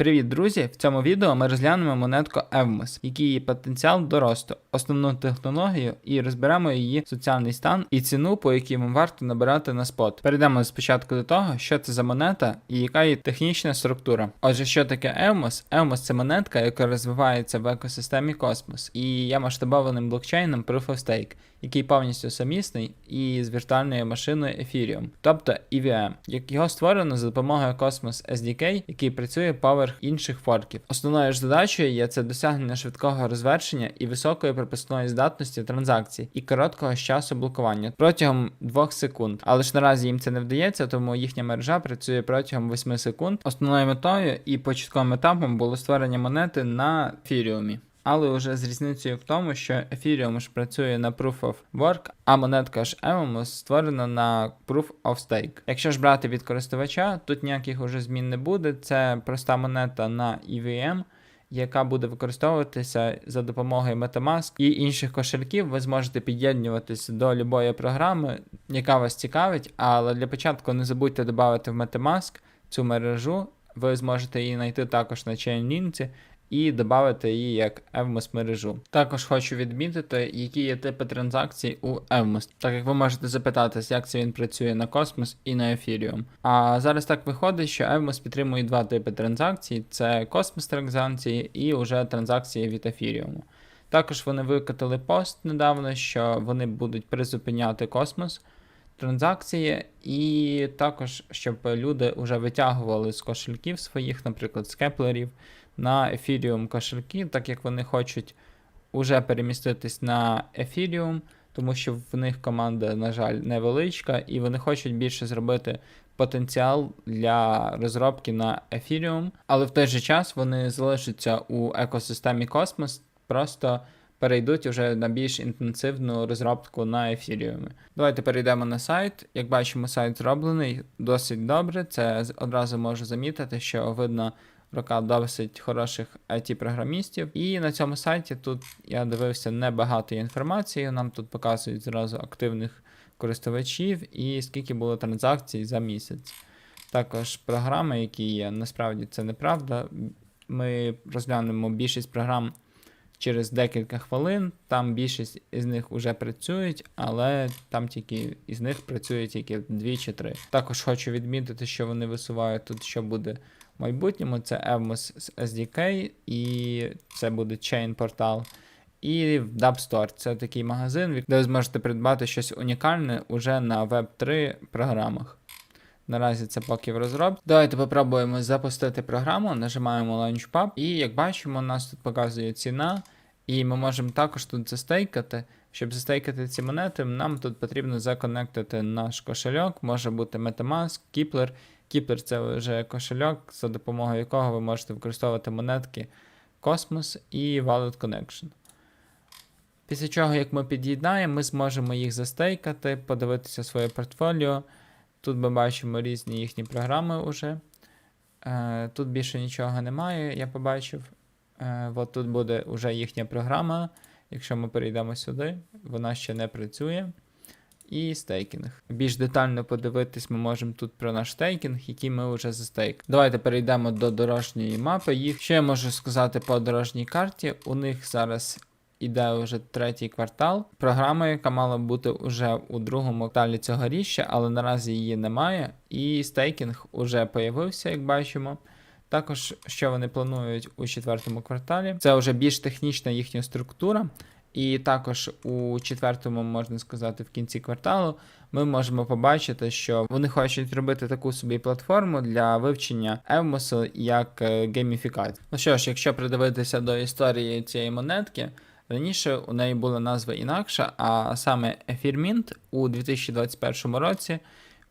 Привіт, друзі! В цьому відео ми розглянемо монетку Evmos, який її потенціал до росту, основну технологію і розберемо її соціальний стан і ціну, по якій вам варто набирати на спот. Перейдемо спочатку до того, що це за монета і яка її технічна структура. Отже, що таке Evmos? Evmos – це монетка, яка розвивається в екосистемі Cosmos і є масштабованим блокчейном Proof of Stake, який повністю самісний і з віртуальною машиною Ethereum, тобто EVM, його створено за допомогою Cosmos SDK, який працює поверх інших форків. Основною ж задачею є це досягнення швидкого розвершення і високої пропускної здатності транзакцій і короткого часу блокування протягом 2 секунд. Але ж наразі їм це не вдається, тому їхня мережа працює протягом 8 секунд. Основною метою і початковим етапом було створення монети на Ethereum. Але вже з різницею в тому, що Ethereum ж працює на Proof of Work, а монетка ж Evmos створена на Proof of Stake. Якщо ж брати від користувача, тут ніяких уже змін не буде. Це проста монета на EVM, яка буде використовуватися за допомогою Metamask і інших кошельків. Ви зможете під'єднуватися до любої програми, яка вас цікавить. Але для початку не забудьте додати в Metamask цю мережу. Ви зможете її знайти також на Chainlink і додати її як Evmos мережу. Також хочу відмітити, які є типи транзакцій у Evmos, так як ви можете запитатись, як це він працює на Cosmos і на Ethereum. А зараз так виходить, що Evmos підтримує два типи транзакцій: це Cosmos транзакції і вже транзакції від Ethereum. Також вони викатили пост недавно, що вони будуть призупиняти Cosmos транзакції, і також, щоб люди вже витягували з кошельків своїх, наприклад, з кеплерів, на Ethereum кошельки, так як вони хочуть уже переміститись на Ethereum, тому що в них команда, на жаль, невеличка, і вони хочуть більше зробити потенціал для розробки на Ethereum, але в той же час вони залишаться у екосистемі Cosmos, просто перейдуть вже на більш інтенсивну розробку на Ethereum. Давайте перейдемо на сайт. Як бачимо, сайт зроблений досить добре. Це одразу можу замітити, що видно рука досить хороших IT-програмістів. І на цьому сайті тут я дивився небагато інформації. Нам тут показують зразу активних користувачів і скільки було транзакцій за місяць. Також програми, які є, насправді це неправда. Ми розглянемо більшість програм через декілька хвилин. Там більшість із них вже працюють, але там тільки із них працює тільки дві чи три. Також хочу відмітити, що вони висувають тут, що буде в майбутньому. Це Evmos з SDK, і це буде Chain портал. І Dub Store це такий магазин, де ви зможете придбати щось унікальне уже на Web3 програмах. Наразі це поки в розробці. Давайте попробуємо запустити програму, нажимаємо Launchpad, і як бачимо, у нас тут показує ціна, і ми можемо також тут застейкати. Щоб застейкати ці монети, нам тут потрібно законектити наш кошельок, може бути Metamask, Kipler. Kipler це вже кошельок, за допомогою якого ви можете використовувати монетки Cosmos і Wallet Connection. Після чого, як ми під'єднаємо, ми зможемо їх застейкати, подивитися своє портфоліо. Тут ми бачимо різні їхні програми вже. Е, Тут більше нічого немає, я побачив. Е, От тут буде вже їхня програма. Якщо ми перейдемо сюди, вона ще не працює. І стейкінг. Більш детально подивитись ми можемо тут про наш стейкінг, який ми вже застейкали. Давайте перейдемо до дорожньої мапи. Їх що я можу сказати по дорожній карті. У них зараз іде вже третій квартал. Програма, яка мала бути вже у другому кварталі цього ріща, але наразі її немає. І стейкінг уже появився, як бачимо. Також, що вони планують у четвертому кварталі, це вже більш технічна їхня структура. І також у четвертому, можна сказати, в кінці кварталу ми можемо побачити, що вони хочуть робити таку собі платформу для вивчення Евмосу як гейміфікацію. Ну що ж, якщо придивитися до історії цієї монетки, раніше у неї була назва інакша, а саме Ефірмінт у 2021 році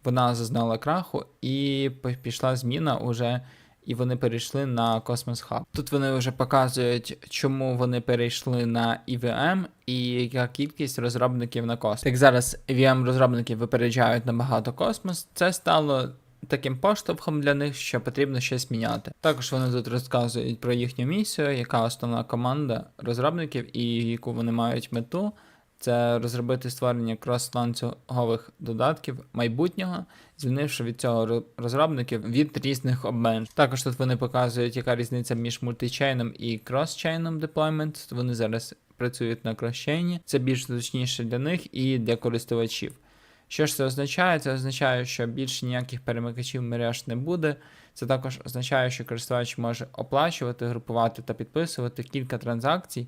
вона зазнала краху і пішла зміна уже і вони перейшли на Cosmos Hub. Тут вони вже показують, чому вони перейшли на EVM і яка кількість розробників на Cosmos. Так зараз EVM розробників випереджають набагато Cosmos, це стало таким поштовхом для них, що потрібно щось міняти. Також вони тут розказують про їхню місію, яка основна команда розробників і яку вони мають мету. це розробити створення крос-ланцюгових додатків майбутнього, звільнивши від цього ро- розробників від різних обмежень. Також тут вони показують, яка різниця між мультичейном і кросчейном деплоймент. Вони зараз працюють на кросчейні. Це більш зручніше для них і для користувачів. Що ж це означає? Це означає, що більше ніяких перемикачів мереж не буде. Це також означає, що користувач може оплачувати, групувати та підписувати кілька транзакцій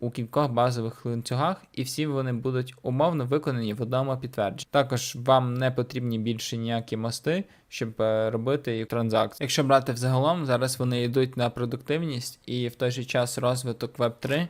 у кількох базових ланцюгах, і всі вони будуть умовно виконані в одному підтвердженні. Також вам не потрібні більше ніякі мости, щоб е, робити їх транзакції. Якщо брати взагалом, зараз вони йдуть на продуктивність і в той же час розвиток Web3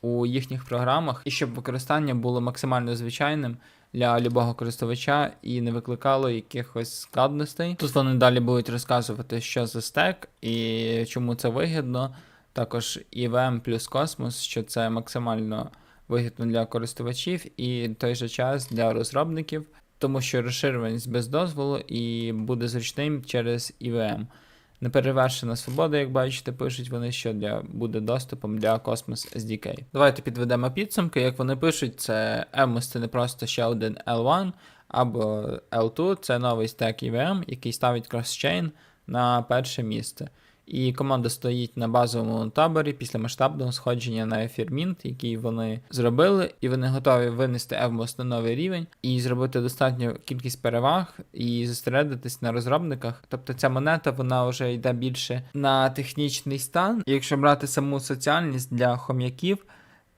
у їхніх програмах, і щоб використання було максимально звичайним для любого користувача і не викликало якихось складностей. Тут вони далі будуть розказувати, що за стек і чому це вигідно. Також EVM плюс Cosmos, що це максимально вигідно для користувачів і той же час для розробників, тому що розширюваність без дозволу і буде зручним через EVM. Неперевершена свобода, як бачите, пишуть вони, що для буде доступом для Cosmos SDK. Давайте підведемо підсумки. Як вони пишуть, це EMUS це не просто ще один L1 або L2, це новий стек EVM, який ставить кросчейн на перше місце. І команда стоїть на базовому таборі після масштабного сходження на ефірмінт, який вони зробили, і вони готові винести Евмос на новий рівень і зробити достатню кількість переваг і зосередитись на розробниках. Тобто ця монета вона вже йде більше на технічний стан. І якщо брати саму соціальність для хом'яків.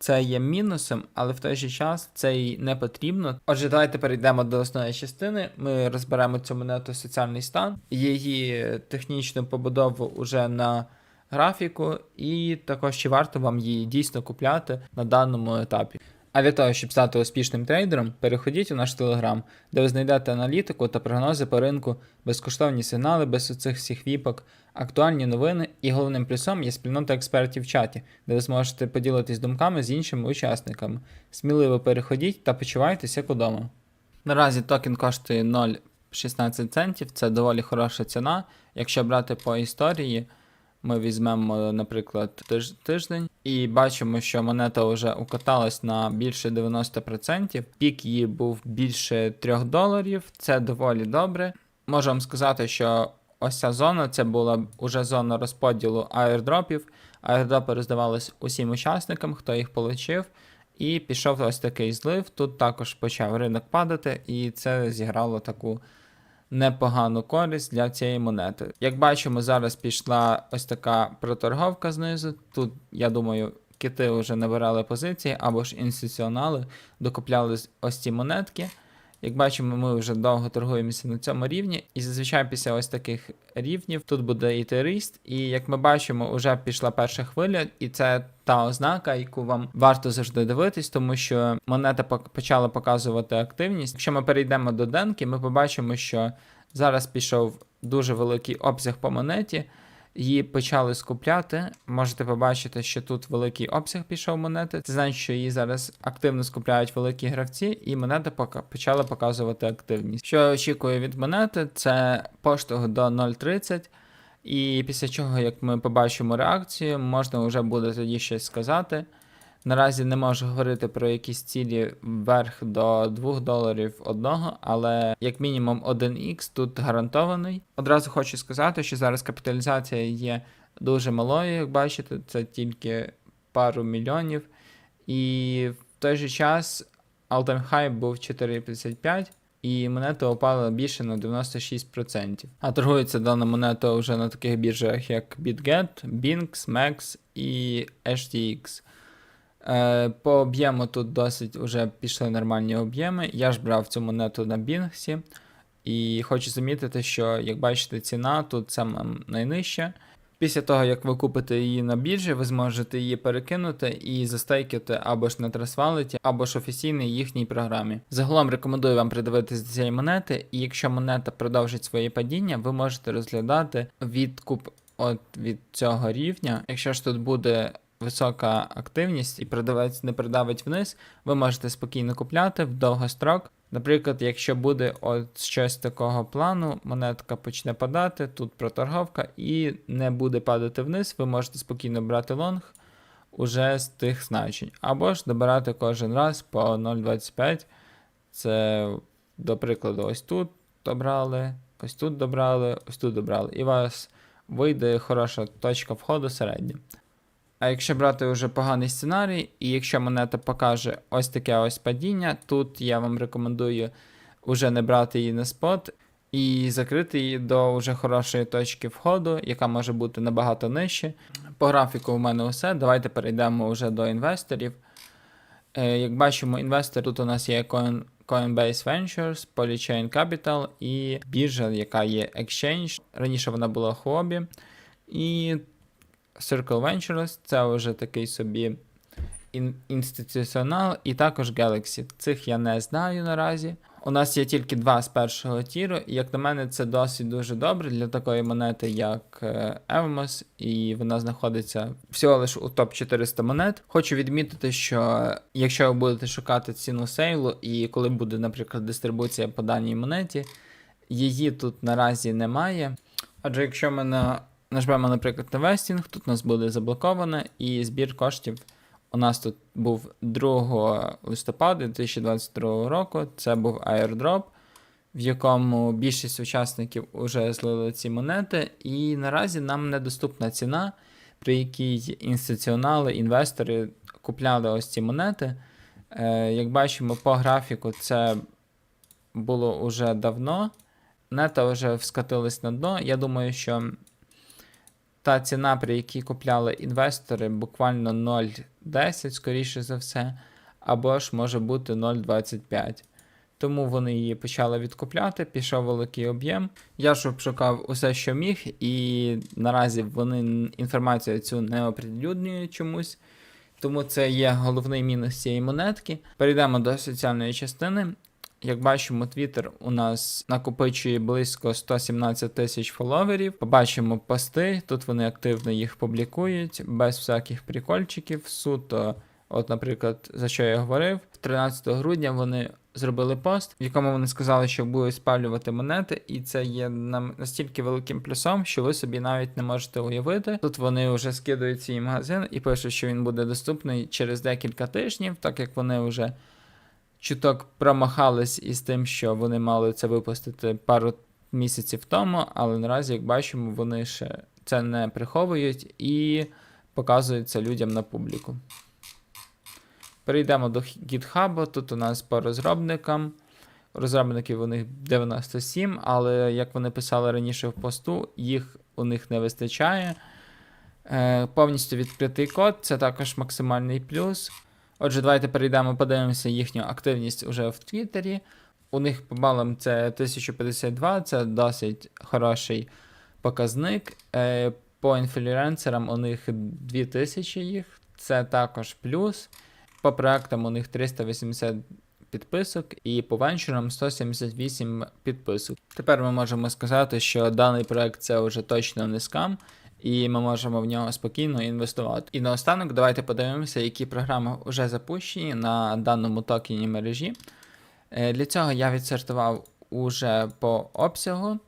Це є мінусом, але в той же час це й не потрібно. Отже, давайте перейдемо до основної частини. Ми розберемо цю монету соціальний стан, її технічну побудову уже на графіку, і також чи варто вам її дійсно купляти на даному етапі. А для того, щоб стати успішним трейдером, переходіть у наш телеграм, де ви знайдете аналітику та прогнози по ринку, безкоштовні сигнали без оцих всіх віпок, актуальні новини і головним плюсом є спільнота експертів в чаті, де ви зможете поділитись думками з іншими учасниками. Сміливо переходіть та почувайтеся як удома. Наразі токен коштує 0,16 центів, це доволі хороша ціна. Якщо брати по історії, ми візьмемо, наприклад, тиж- тиждень і бачимо, що монета вже укаталась на більше 90%. Пік її був більше 3 доларів. Це доволі добре. Вам сказати, що ось ця зона це була вже зона розподілу аірдропів. Аірдропи роздавались усім учасникам, хто їх отримав. І пішов ось такий злив. Тут також почав ринок падати, і це зіграло таку непогану користь для цієї монети. Як бачимо, зараз пішла ось така проторговка знизу. Тут, я думаю, кити вже набирали позиції або ж інституціонали докупляли ось ці монетки. Як бачимо, ми вже довго торгуємося на цьому рівні, і зазвичай після ось таких рівнів тут буде йти ріст. І як ми бачимо, вже пішла перша хвиля, і це та ознака, яку вам варто завжди дивитись, тому що монета почала показувати активність. Якщо ми перейдемо до денки, ми побачимо, що зараз пішов дуже великий обсяг по монеті. Її почали скупляти. Можете побачити, що тут великий обсяг пішов монети. Це значить, що її зараз активно скупляють великі гравці, і монета почала показувати активність. Що я очікую від монети, це поштовх до 0.30. І після чого, як ми побачимо реакцію, можна вже буде тоді щось сказати. Наразі не можу говорити про якісь цілі вверх до 2 доларів одного, але як мінімум 1х тут гарантований. Одразу хочу сказати, що зараз капіталізація є дуже малою, як бачите, це тільки пару мільйонів. І в той же час all-time high був 4,55. І монета упала більше на 96%. А торгується дана монета вже на таких біржах, як BitGet, Binx, Max і HTX. Е, По об'єму тут досить вже пішли нормальні об'єми. Я ж брав цю монету на Бінксі. І хочу замітити, що, як бачите, ціна тут сама найнижча. Після того, як ви купите її на біржі, ви зможете її перекинути і застейкати або ж на Trustwallet, або ж офіційній їхній програмі. Загалом рекомендую вам придивитися до цієї монети, і якщо монета продовжить своє падіння, ви можете розглядати відкуп от від цього рівня. Якщо ж тут буде висока активність і продавець не придавить вниз, ви можете спокійно купляти в довгострок. Наприклад, якщо буде от щось такого плану, монетка почне падати, тут проторговка і не буде падати вниз, ви можете спокійно брати лонг уже з тих значень. Або ж добирати кожен раз по 0,25. Це, до прикладу, ось тут добрали, ось тут добрали, ось тут добрали. І у вас вийде хороша точка входу середня. А якщо брати вже поганий сценарій, і якщо монета покаже ось таке ось падіння, тут я вам рекомендую вже не брати її на спот і закрити її до вже хорошої точки входу, яка може бути набагато нижче. По графіку у мене все. Давайте перейдемо вже до інвесторів. Е, Як бачимо, інвестор тут у нас є Coin, Coinbase Ventures, Polychain Capital і біржа, яка є Exchange. Раніше вона була Huobi. І Circle Ventures це вже такий собі інституціонал, і також Galaxy. Цих я не знаю наразі. У нас є тільки два з першого тіру, і як на мене, це досить дуже добре для такої монети, як е, Evmos, і вона знаходиться всього лише у топ 400 монет. Хочу відмітити, що якщо ви будете шукати ціну сейлу, і коли буде, наприклад, дистрибуція по даній монеті, її тут наразі немає. Адже якщо ми на, нажмемо, наприклад, на вестінг, тут у нас буде заблоковано, і збір коштів у нас тут був 2 листопада 2022 року. Це був airdrop, в якому більшість учасників вже злили ці монети, і наразі нам недоступна ціна, при якій інституціонали, інвестори купляли ось ці монети. Е, як бачимо по графіку, це було уже давно. Нета вже вскатились на дно. Я думаю, що та ціна, при якій купляли інвестори, буквально 0,10, скоріше за все, або ж може бути 0,25. Тому вони її почали відкупляти, пішов великий об'єм. Я ж обшукав усе, що міг, і наразі вони інформацію цю не оприлюднюють чомусь. Тому це є головний мінус цієї монетки. Перейдемо до соціальної частини. Як бачимо, Twitter у нас накопичує близько 117 тисяч фоловерів. Побачимо пости. Тут вони активно їх публікують, без всяких прикольчиків. Суто, от, наприклад, за що я говорив, 13 грудня вони зробили пост, в якому вони сказали, що будуть спалювати монети, і це є нам настільки великим плюсом, що ви собі навіть не можете уявити. Тут вони вже скидують свій магазин і пишуть, що він буде доступний через декілька тижнів, так як вони вже чуток промахались із тим, що вони мали це випустити пару місяців тому, але наразі, як бачимо, вони ще це не приховують і показують це людям на публіку. Перейдемо до GitHub. Тут у нас по розробникам. Розробників у них 97, але як вони писали раніше в посту, їх у них не вистачає. Е, повністю відкритий код, це також максимальний плюс. Отже, давайте перейдемо, подивимося їхню активність уже в Твіттері. У них по балам це 1052, це досить хороший показник. Е, По інфлюенсерам у них 2000 їх, це також плюс. По проектам у них 380 підписок, і по венчурам 178 підписок. Тепер ми можемо сказати, що даний проект це вже точно не скам, і ми можемо в нього спокійно інвестувати. І наостанок давайте подивимося, які програми вже запущені на даному токені мережі. Е, Для цього я відсортував уже по обсягу.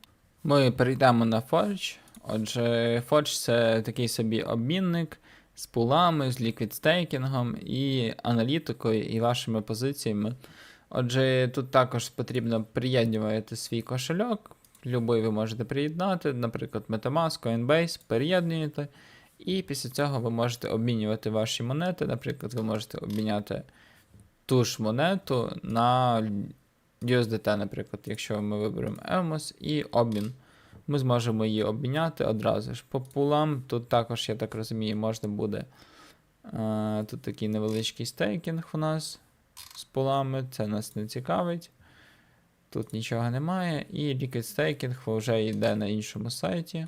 Ми перейдемо на Forge. Отже, Forge це такий собі обмінник з пулами, з ліквідстейкінгом і аналітикою і вашими позиціями. Отже, тут також потрібно приєднувати свій кошельок. Любий ви можете приєднати, наприклад, Metamask, Coinbase, переєднуєте. І після цього ви можете обмінювати ваші монети. Наприклад, ви можете обміняти ту ж монету на USDT, наприклад, якщо ми виберемо EMOS і обмін. Ми зможемо її обміняти одразу ж. По пулам тут також, я так розумію, можна буде. Е, тут такий невеличкий стейкінг у нас з пулами, це нас не цікавить. Тут нічого немає. І Liquid Staking вже йде на іншому сайті.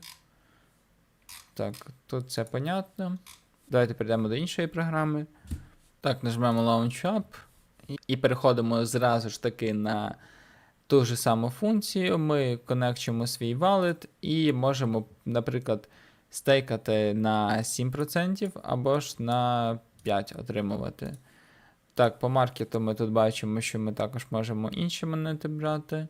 Так, тут все понятно. Давайте перейдемо до іншої програми. Так, нажмемо Launch Up. І, переходимо зразу ж таки на ту ж саму функцію. Ми коннекчимо свій валет і можемо, наприклад, стейкати на 7% або ж на 5% отримувати. Так, по маркету ми тут бачимо, що ми також можемо інші монети брати.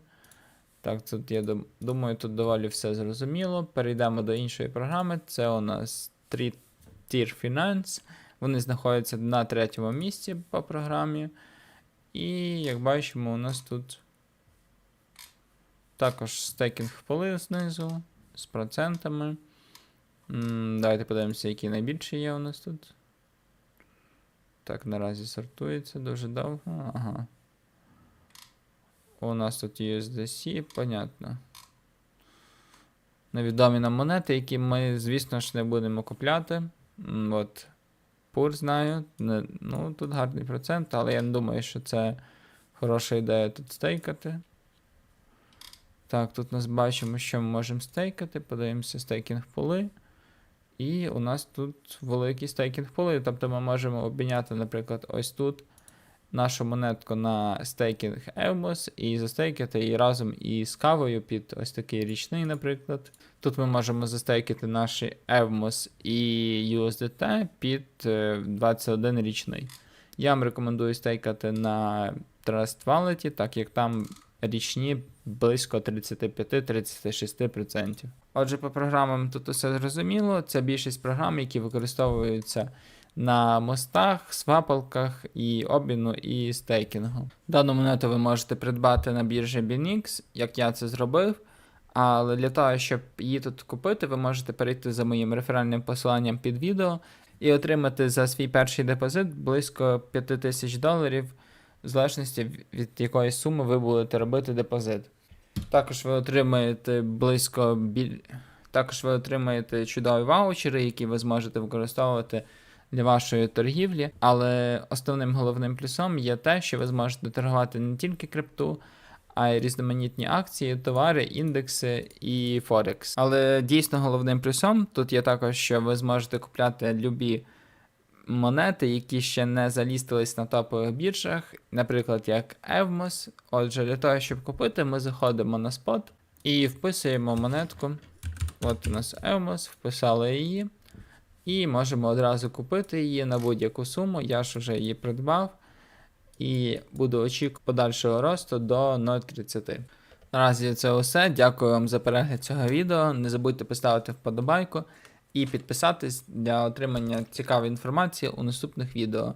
Так, тут я думаю, тут доволі все зрозуміло. Перейдемо до іншої програми. Це у нас 3 Tier Finance. Вони знаходяться на третьому місці по програмі. І як бачимо, у нас тут також стейкінг поли знизу з процентами. Давайте подивимося, які найбільші є у нас тут. Так, наразі сортується дуже довго. Ага. У нас тут USDC, понятно. Невідомі нам монети, які ми, звісно ж, не будемо купляти. От. Пур знаю. Не, ну, тут гарний процент, але я не думаю, що це хороша ідея тут стейкати. Так, тут нас бачимо, що ми можемо стейкати. Подивимося стейкінг поли. І у нас тут великі стейкінг поли. Тобто ми можемо обміняти, наприклад, ось тут нашу монетку на стейкінг Evmos і застейкати її разом із кавою під ось такий річний, наприклад. Тут ми можемо застейкати наші Evmos і USDT під е, 21 річний. Я вам рекомендую стейкати на Trust Wallet, так як там річні близько 35-36%. Отже, по програмам тут усе зрозуміло. Це більшість програм, які використовуються на мостах, свапалках і обміну і стейкінгу. Дану монету ви можете придбати на біржі BNX, як я це зробив. Але для того, щоб її тут купити, ви можете перейти за моїм реферальним посиланням під відео і отримати за свій перший депозит близько 5000 доларів, в залежності від якої суми ви будете робити депозит. Також ви отримаєте близько біль... Також ви отримаєте чудові ваучери, які ви зможете використовувати для вашої торгівлі. Але основним головним плюсом є те, що ви зможете торгувати не тільки крипту, а й різноманітні акції, товари, індекси і Форекс. Але дійсно головним плюсом тут є також, що ви зможете купляти любі монети, які ще не залістились на топових біржах, наприклад, як Evmos. Отже, для того, щоб купити, ми заходимо на спот і вписуємо монетку. От у нас Evmos, вписали її. І можемо одразу купити її на будь-яку суму. Я ж вже її придбав. І буду очікувати подальшого росту до 0,30. Наразі це все. Дякую вам за перегляд цього відео. Не забудьте поставити вподобайку і підписатись для отримання цікавої інформації у наступних відео.